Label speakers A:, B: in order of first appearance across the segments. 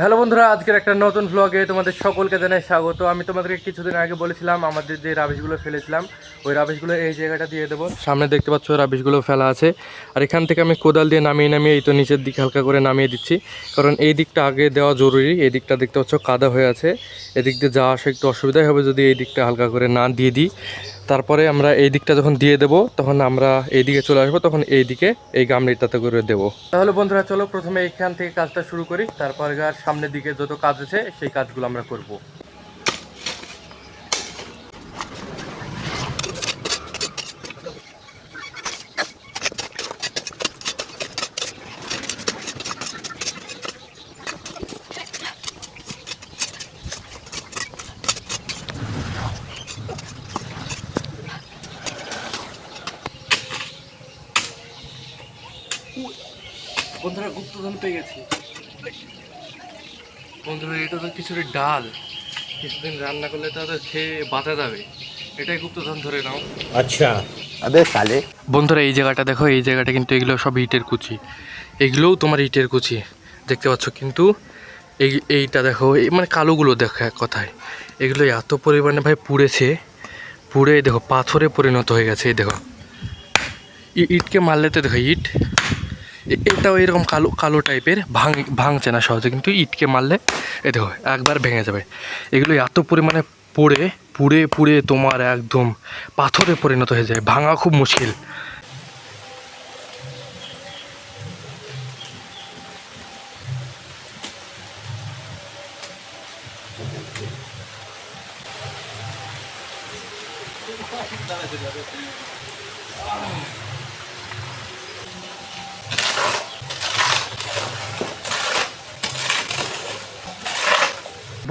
A: Hello বন্ধুরা, আজকের একটা নতুন ব্লগে তোমাদের সকলকে জানাই স্বাগত। আমি তোমাদেরকে কিছুদিন আগে বলেছিলাম, আমাদের যে রাবিশগুলো ফেলেছিলাম, ওই রাবিশগুলো এই জায়গাটা দিয়ে দেবো। সামনে দেখতে পাচ্ছ রাবিশগুলো ফেলা আছে। আর এখান থেকে আমি কোদাল দিয়ে নামিয়ে নামিয়ে, এই তো নিচের দিকে হালকা করে নামিয়ে দিচ্ছি। কারণ এই দিকটা আগে দেওয়া জরুরি, এই দিকটা দেখতে পাচ্ছ কাদা হয়ে আছে। এদিক দিয়ে যাওয়া আসা একটু অসুবিধাই হবে যদি এই দিকটা হালকা করে না দিয়ে দিই। তারপরে আমরা এই দিকটা যখন দিয়ে দেব, তখন আমরা এই দিকে চলে আসব, তখন এই দিকে এই গামলিটাতে করে দেবো। তাহলে বন্ধুরা, চলো প্রথমে এইখান থেকে কাজটা শুরু করি। তারপর সামনের দিকে যত কাজ আছে, সেই কাজগুলো আমরা করব। বন্ধুরা গুপ্তধন পেয়ে গেছি। বন্ধুরা এটা তো কিছুর ডাল। কিছুদিন রান্না করলে তো খেয়ে বাঁচা যাবে। এটাই গুপ্তধন ধরে নাও।
B: আচ্ছা। আবে সালে
A: বন্ধুরা এই জায়গাটা দেখো এই জায়গাটা কিন্তু এগুলো সব ইটের কুচি। এগুলোও তোমার ইটের কুচি দেখতে পাচ্ছ? কিন্তু এই এইটা দেখো এই মানে কালোগুলো দেখো এক কথায়। এগুলো এত পরিমাণে ভাই পুড়েছে পুড়ে দেখো পাথরে পরিণত হয়ে গেছে এই দেখো। ইটকে মারলে তো দেখো ইট এটাও এরকম কালো কালো টাইপের ভাঙ, ভাঙছে না সহজে, কিন্তু ইটকে মারলে, এ দেখো, একবার ভেঙে যাবে। এগুলো এত পরিমাণে পড়ে, পুড়ে পুড়ে তোমার একদম পাথরে পরিণত হয়ে যায়। ভাঙা খুব মুশকিল।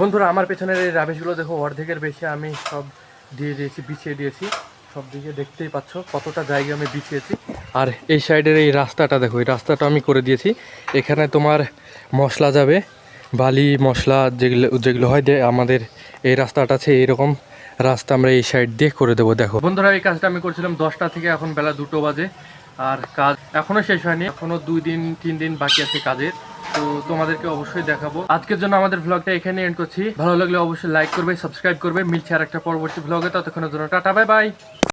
A: বন্ধুরা, আমার পেছনের এই রাবিশগুলো দেখো, অর্ধেকের বেশি আমি সব দিয়ে দিয়েছি, বিছিয়ে দিয়েছি। সব দিকে দেখতেই পাচ্ছ কতটা জায়গা আমি বিছিয়েছি। আর এই সাইডের এই রাস্তাটা দেখো, এই রাস্তাটা আমি করে দিয়েছি। এখানে তোমার মশলা যাবে, বালি মশলা যেগুলো যেগুলো হয় আমাদের এই রাস্তাটা আছে, এইরকম রাস্তা আমরা এই সাইড দিয়ে করে দেবো, দেখো। বন্ধুরা, এই কাজটা আমি করছিলাম দশটা থেকে এখন বেলা দুটো বাজে, আর কাজ এখনও শেষ হয়নি, এখনও দুই দিন, তিন দিন বাকি আছে কাজের। তো তোমাদেরকে অবশ্যই দেখাবো। আজকের জন্য আমাদের ব্লগটা এখানে এন্ড করছি। ভালো লাগলে অবশ্যই লাইক করবে সাবস্ক্রাইব করবে। মিলছে আর একটা পরবর্তী ব্লগে ততক্ষণের জন্য টাটা বাই বাই